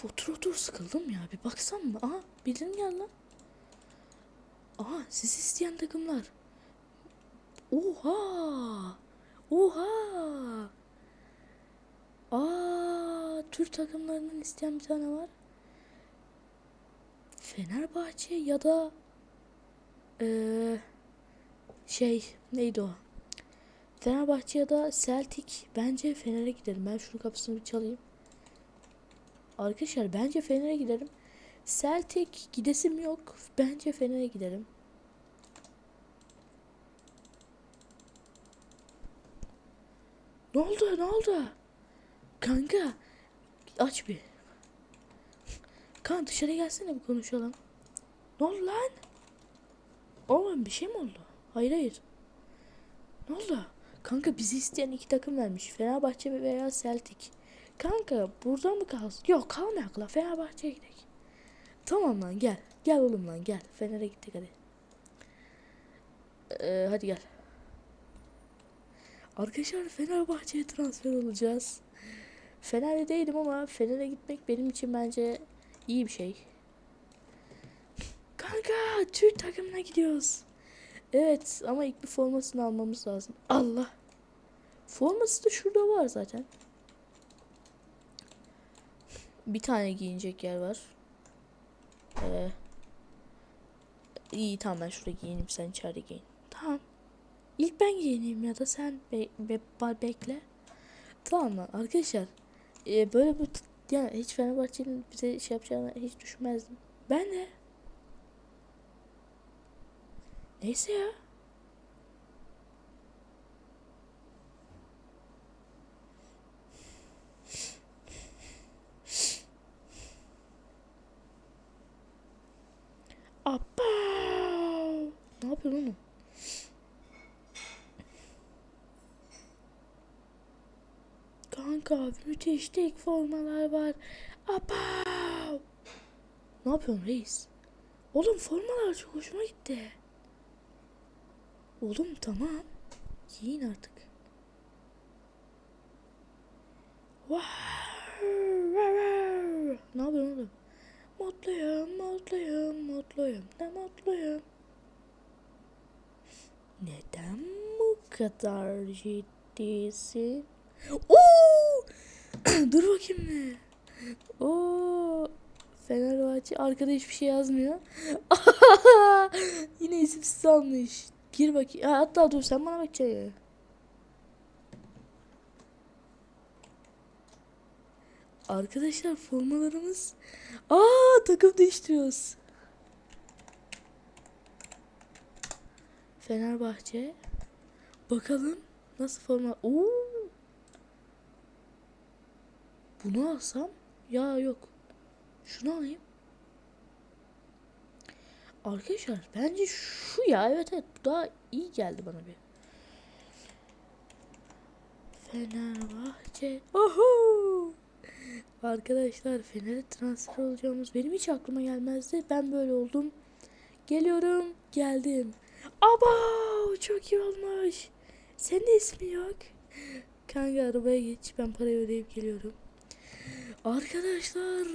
Of otur otur sıkıldım ya. Bir baksam mı? Aha bildirim gel lan. Aha siz isteyen takımlar. Oha! Oha! Aa, Türk takımlarından isteyen bir tane var. Fenerbahçe ya da eee, şey neydi o? Fenerbahçe ya da Celtic. Bence Fener'e gidelim. Ben şunun kapısını bir çalayım. Arkadaşlar bence Fener'e gidelim. Celtic gidesim yok. Bence Fener'e gidelim. Ne oldu? Ne oldu? Kanka aç bir. Kan dışarı gelsene bir konuşalım. Ne oldu lan? Oğlum bir şey mi oldu? Hayır hayır. Ne oldu? Kanka bizi isteyen iki takım vermiş. Fenerbahçe veya Celtic. Kanka burada mı kalsın? Yok kalmayak la. Fenerbahçe'ye gidelim. Tamam lan gel. Gel oğlum lan gel. Fener'e gittik hadi. Ee, hadi gel. Arkadaşlar Fenerbahçe'ye transfer olacağız. Fener'de değilim ama Fener'e gitmek benim için bence iyi bir şey. Kanka Türk takımına gidiyoruz. Evet ama ilk bir formasını almamız lazım. Allah. Forması da şurada var zaten. Bir tane giyinecek yer var. Ee, iyi tamam ben şurada giyineyim sen içeride giyin. Tamam. İlk ben giyineyim ya da sen be, be- bekle. Tamam mı arkadaşlar? Ee, böyle t- yani hiç Fenerbahçe'nin bize şey yapacağını hiç düşünmezdim. Ben de. Neyse ya. Ne yapıyorsun oğlum? Kanka müthiş tek formalar var. Abba! Ne yapıyorsun reis? Oğlum formalar çok hoşuma gitti. Oğlum tamam. Giyin artık. Wow! Ne yapıyorsun oğlum? Mutluyum, mutluyum, mutluyum, ne mutluyum. Neden bu kadar ciddisin? Oo! Dur bakayım ne? Oo! Fenerbahçe arkada hiçbir şey yazmıyor. Yine isimsiz almış. Gir bakayım. Ha, hatta dur sen bana bakacaksın. Arkadaşlar formalarımız. Aa takım değiştiriyoruz. Fenerbahçe. Bakalım nasıl forma. Oo. Bunu alsam ya yok. Şunu alayım. Arkadaşlar bence şu ya evet evet bu daha iyi geldi bana bir. Fenerbahçe. Oho! Arkadaşlar Fener'e transfer olacağımız benim hiç aklıma gelmezdi. Ben böyle oldum. Geliyorum. Geldim. Aba çok iyi olmuş. Senin de ismi yok. Kanka arabaya geç. Ben parayı ödeyip geliyorum. Arkadaşlar.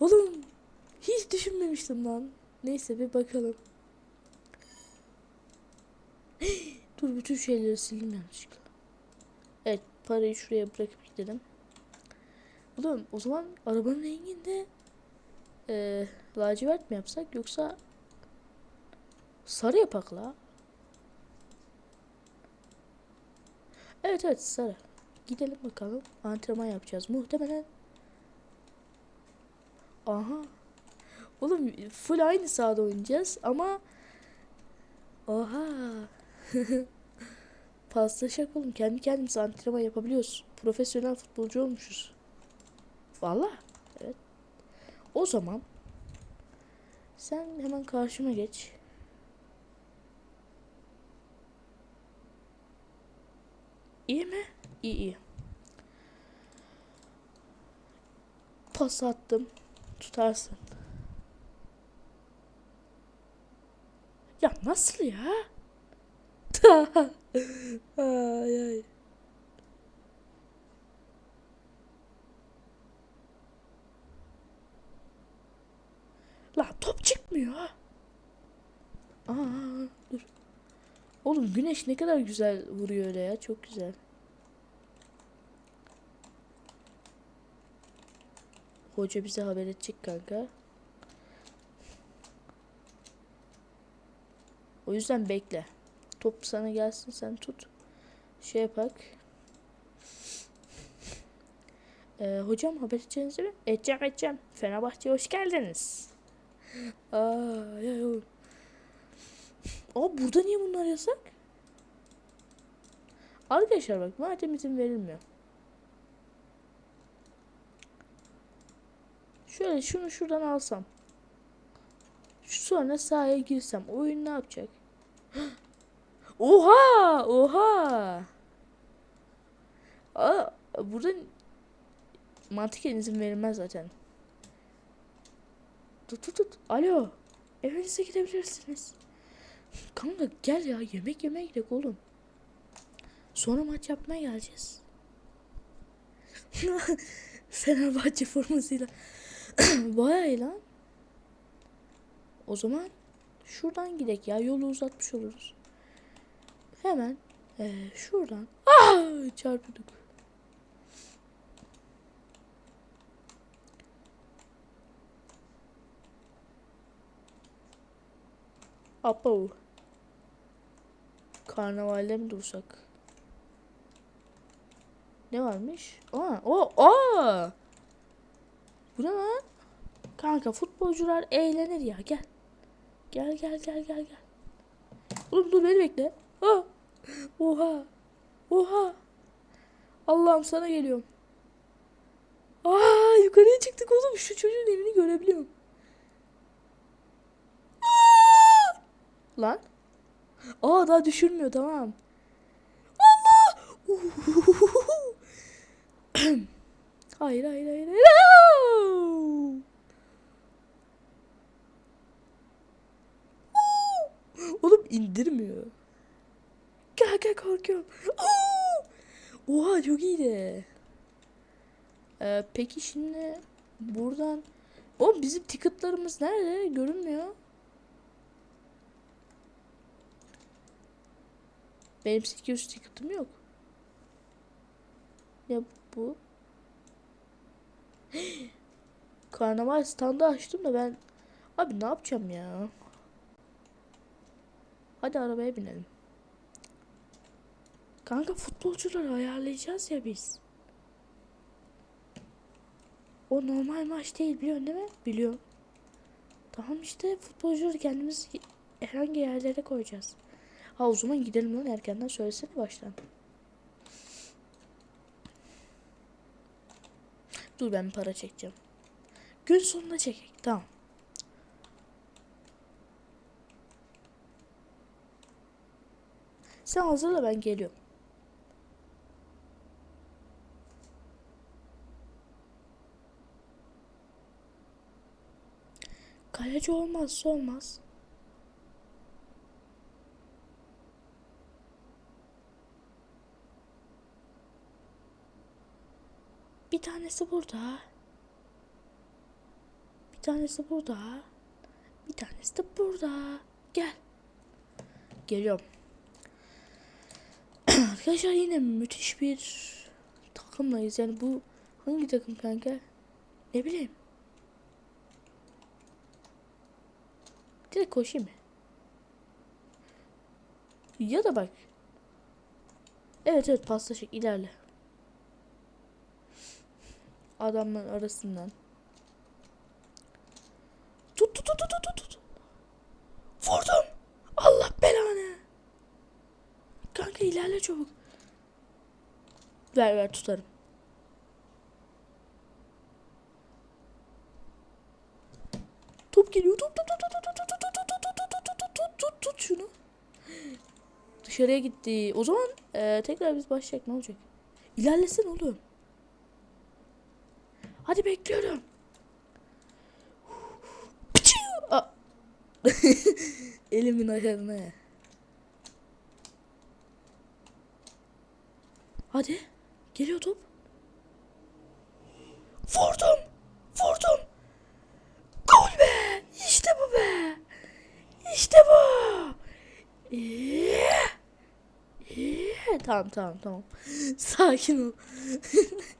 Oğlum hiç düşünmemiştim lan. Neyse bir bakalım. Dur bütün şeyleri sildim yanlışlıkla. Evet parayı şuraya bırakıp gidelim. Oğlum o zaman arabanın renginde eee lacivert mi yapsak yoksa sarı yapak la. Evet evet sarı. Gidelim bakalım. Antrenman yapacağız. Muhtemelen. Aha. Oğlum full aynı sahada oynayacağız ama Oha. Paslaşak oğlum. Kendi kendimize antrenman yapabiliyoruz. Profesyonel futbolcu olmuşuz. Valla. Evet. O zaman sen hemen karşıma geç. İyi mi? İyi iyi. Pas attım. Tutarsın. Ya nasıl ya? ay ay. top çıkmıyor. Aa. Oğlum güneş ne kadar güzel vuruyor öyle ya. Çok güzel. Hoca bize haber edecek kanka. O yüzden bekle. Top sana gelsin sen tut. Şey yapak. Ee, hocam haber edeceğiniz mi? Edeceğim edeceğim. Fenerbahçe'ye hoş geldiniz. Aa, ya, ya. Aa burada niye bunlar yasak? Arkadaşlar bak madem izin verilmiyor. Şöyle şunu şuradan alsam. Şu sonra sahaya girsem oyun ne yapacak? Oha! Oha! Aa, burada mantıken izin verilmez zaten. Tut tut tut. Alo. Evinize gidebilirsiniz. Kanka gel ya yemek yemeye gidelim oğlum. Sonra maç yapmaya geleceğiz. Fenerbahçe formasıyla. İyi lan. O zaman şuradan gidek ya yolu uzatmış oluruz. Hemen eee, şuradan. Ah çarpıyorduk. Apo. Karnavalde mi dursak? Ne varmış? Aa, o, aa. Bu ne lan? Kanka futbolcular eğlenir ya gel. Gel gel gel gel gel. Oğlum dur beni bekle. Aa. Oha. Oha. Allah'ım sana geliyorum. Aa yukarıya çıktık oğlum. Şu çocuğun evini görebiliyorum. Lan. Aa daha düşürmüyor tamam. Allah. hayır hayır hayır. hayır. Oğlum indirmiyor. Gel gel korkuyorum. Oha çok iyiydi. Ee, peki şimdi buradan Oğlum bizim ticketlarımız nerede? Görünmüyor. Benim 800 ticket'ım yok. Ne bu? Karnaval standı açtım da ben Abi ne yapacağım ya? Hadi arabaya binelim. Kanka futbolcuları ayarlayacağız ya biz. O normal maç değil biliyorsun değil mi? Biliyorum. Tamam işte futbolcuları kendimiz herhangi yerlere koyacağız. Ha o zaman gidelim lan erkenden söylesene baştan. Dur ben para çekeceğim. Gün sonunda çekek. Tamam. Sen hazırla ben geliyorum. Kaleci olmazsa olmaz. Bir tanesi burada. Bir tanesi burada. Bir tanesi de burada. Gel. Geliyorum. Arkadaşlar yine müthiş bir takımlayız. Yani bu hangi takım kanka? Ne bileyim. Direkt koşayım mı? Ya da bak. Evet evet paslaşık ilerle. Adamların arasından. Tut tut tut tut tut tut. Vurdum. Allah belanı. Kanka ilerle çabuk. Ver ver tutarım. Top geliyor. Top top top top top top top top top top top top top tut tut şunu. Dışarıya gitti. O zaman eee, tekrar biz başlayacak ne olacak? İlerlesin oğlum. Hadi bekliyorum. Elimin ayarına. Hadi. Geliyor top. Vurdum. Vurdum. Gol be. İşte bu be. İşte bu. İyi. İyi. Tamam tamam tamam. Sakin ol.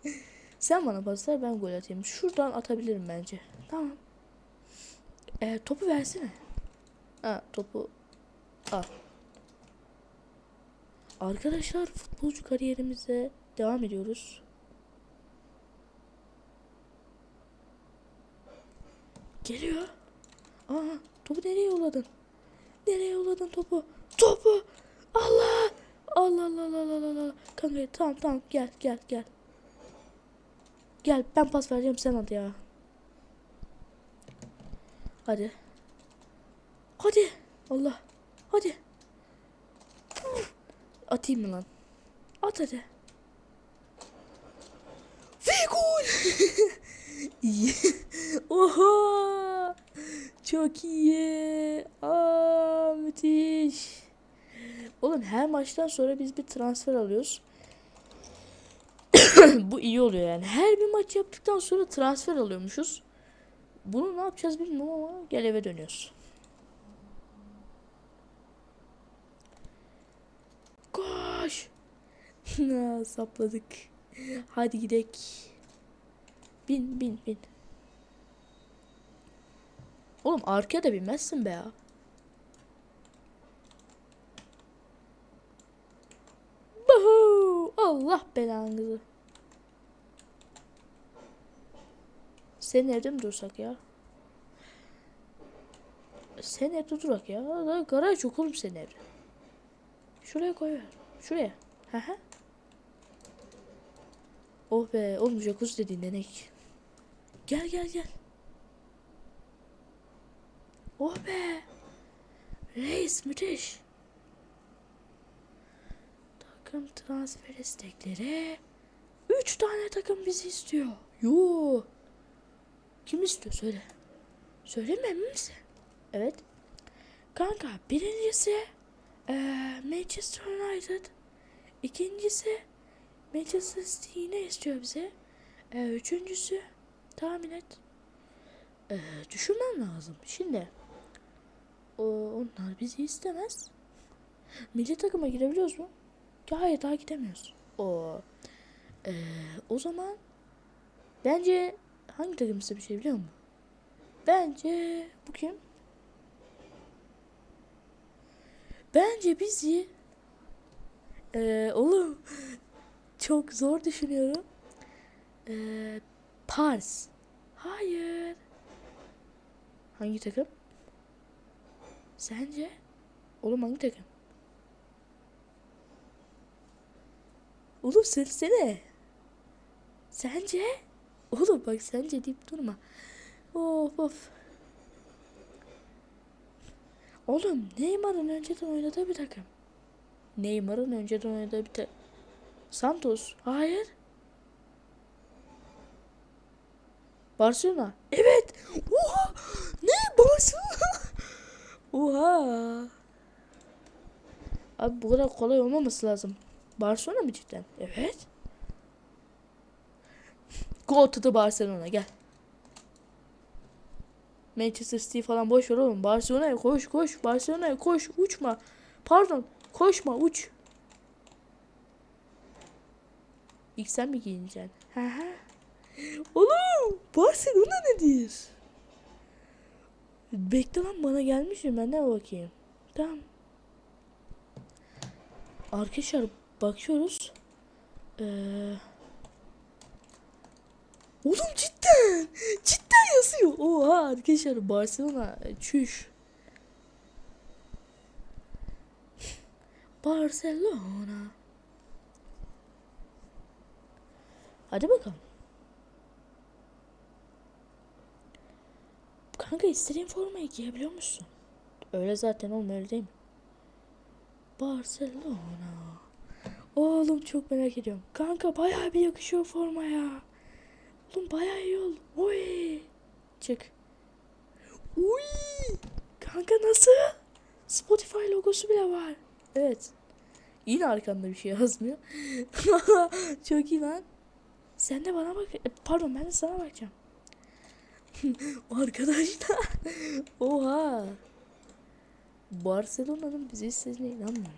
Sen bana pas ver ben gol atayım. Şuradan atabilirim bence. Tamam. Ee, topu versene. Ha topu al. Arkadaşlar futbolcu kariyerimize devam ediyoruz. Geliyor. Aa, topu nereye yolladın? Nereye yolladın topu? Topu! Allah Allah Allah Allah Allah Allah. Kanka tamam tamam gel gel gel. Gel ben pas vereceğim sen at ya. Hadi. Hadi. Allah. Hadi. Atayım mı lan? At hadi. Ve gol. İyi. Oha. Çok iyi. Aa, müthiş. Oğlum her maçtan sonra biz bir transfer alıyoruz. Bu iyi oluyor yani. Her bir maç yaptıktan sonra transfer alıyormuşuz. Bunu ne yapacağız bilmiyorum ama gel eve dönüyoruz. Koş. Sapladık. Hadi gidek. Bin bin bin. Oğlum arkaya da binmezsin be ya. Buhu! Allah belanızı. Senin evde mi dursak ya? Sen evde durak ya. Daha garaj yok oğlum senin evde. Şuraya koy ver. Şuraya. Hı hı. Oh be. Oğlum jacuzzi dediğin denek. Gel gel gel. Oh be. Reis müthiş. Takım transfer istekleri. Üç tane takım bizi istiyor. Yo. Kim istiyor söyle. Söyleme emin misin? Evet. Kanka birincisi eee, Manchester United. İkincisi Manchester City yine istiyor bize. Eee, üçüncüsü tahmin et. Eee, düşünmem lazım. Şimdi o, onlar bizi istemez. Milli takıma girebiliyoruz mu? Hayır daha gidemiyoruz. O eee, o zaman bence hangi takım size bir şey biliyor musun? Bence bu kim? Bence bizi eee oğlum çok zor düşünüyorum. Eee Pars. Hayır. Hangi takım? Sence? Oğlum hangi takım? Oğlum söylesene. Sence? Oğlum bak sence deyip durma. Of of. Oğlum Neymar'ın önceden oynadığı bir takım. Neymar'ın önceden oynadığı bir takım. Santos. Hayır. Barcelona. Evet. Oha. Ne? Barcelona. Oha. Abi bu kadar kolay olmaması lazım. Barcelona mı cidden? Evet. Go to the Barcelona gel. Manchester City falan boş ver oğlum. Barcelona'ya koş koş. Barcelona'ya koş. Uçma. Pardon. Koşma uç. İlk sen mi giyineceksin? Oğlum Barcelona nedir? Bekle lan bana gelmişim ben de bakayım. Tamam. Arkadaşlar bakıyoruz. Ee... Oğlum cidden. Cidden yazıyor. Oha arkadaşlar Barcelona çüş. Barcelona. Hadi bakalım. Kanka istediğin formayı giyebiliyor musun? Öyle zaten oğlum öyle değil mi? Barcelona. Oğlum çok merak ediyorum. Kanka bayağı bir yakışıyor formaya. Oğlum bayağı iyi oldu. Oy. Çık. Uy. Kanka nasıl? Spotify logosu bile var. Evet. Yine arkanda bir şey yazmıyor. çok iyi lan. Sen de bana bak. e, Pardon ben de sana bakacağım. Arkadaşlar. Oha. Barcelona'nın bizi istediğine inanmıyorum.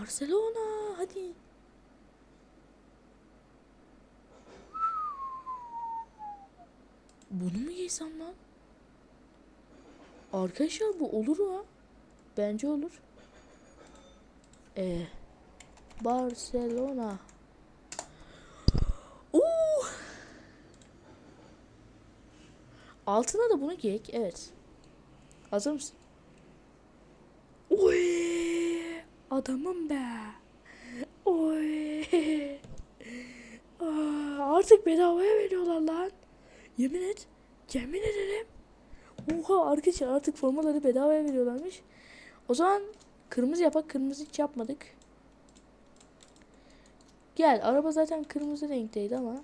Barcelona hadi. Bunu mu giysem lan? Arkadaşlar bu olur mu? Bence olur. Ee, Barcelona. Oo! Altına da bunu giyek. Evet. Hazır mısın? Oy! Adamım be. Oy! Aa, artık bedavaya veriyorlar. Yemin et. Yemin ederim. Oha arkadaşlar artık formaları bedavaya veriyorlarmış. O zaman kırmızı yapak. Kırmızı hiç yapmadık. Gel. Araba zaten kırmızı renkteydi ama.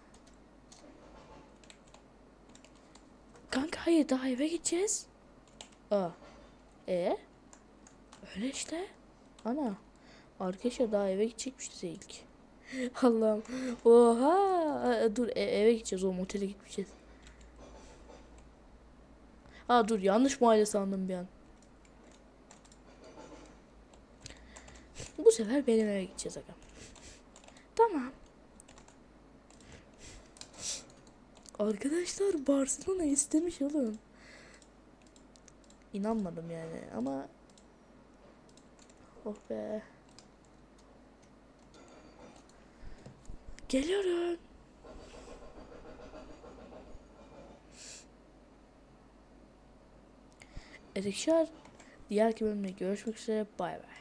Kanka hayır daha eve gideceğiz. Aa. E? Öyle işte. Ana. Arkadaşlar daha eve gidecekmişiz ilk. Allah'ım. Oha. Dur e- eve gideceğiz oğlum otele gitmeyeceğiz. Ha dur yanlış mahalle sandım bir an. Bu sefer benim eve gideceğiz aga. Tamam. Arkadaşlar Barcelona istemiş oğlum. İnanmadım yani ama Oh be. Geliyorum. Arkadaşlar diğer bölümde görüşmek üzere. Bay bay.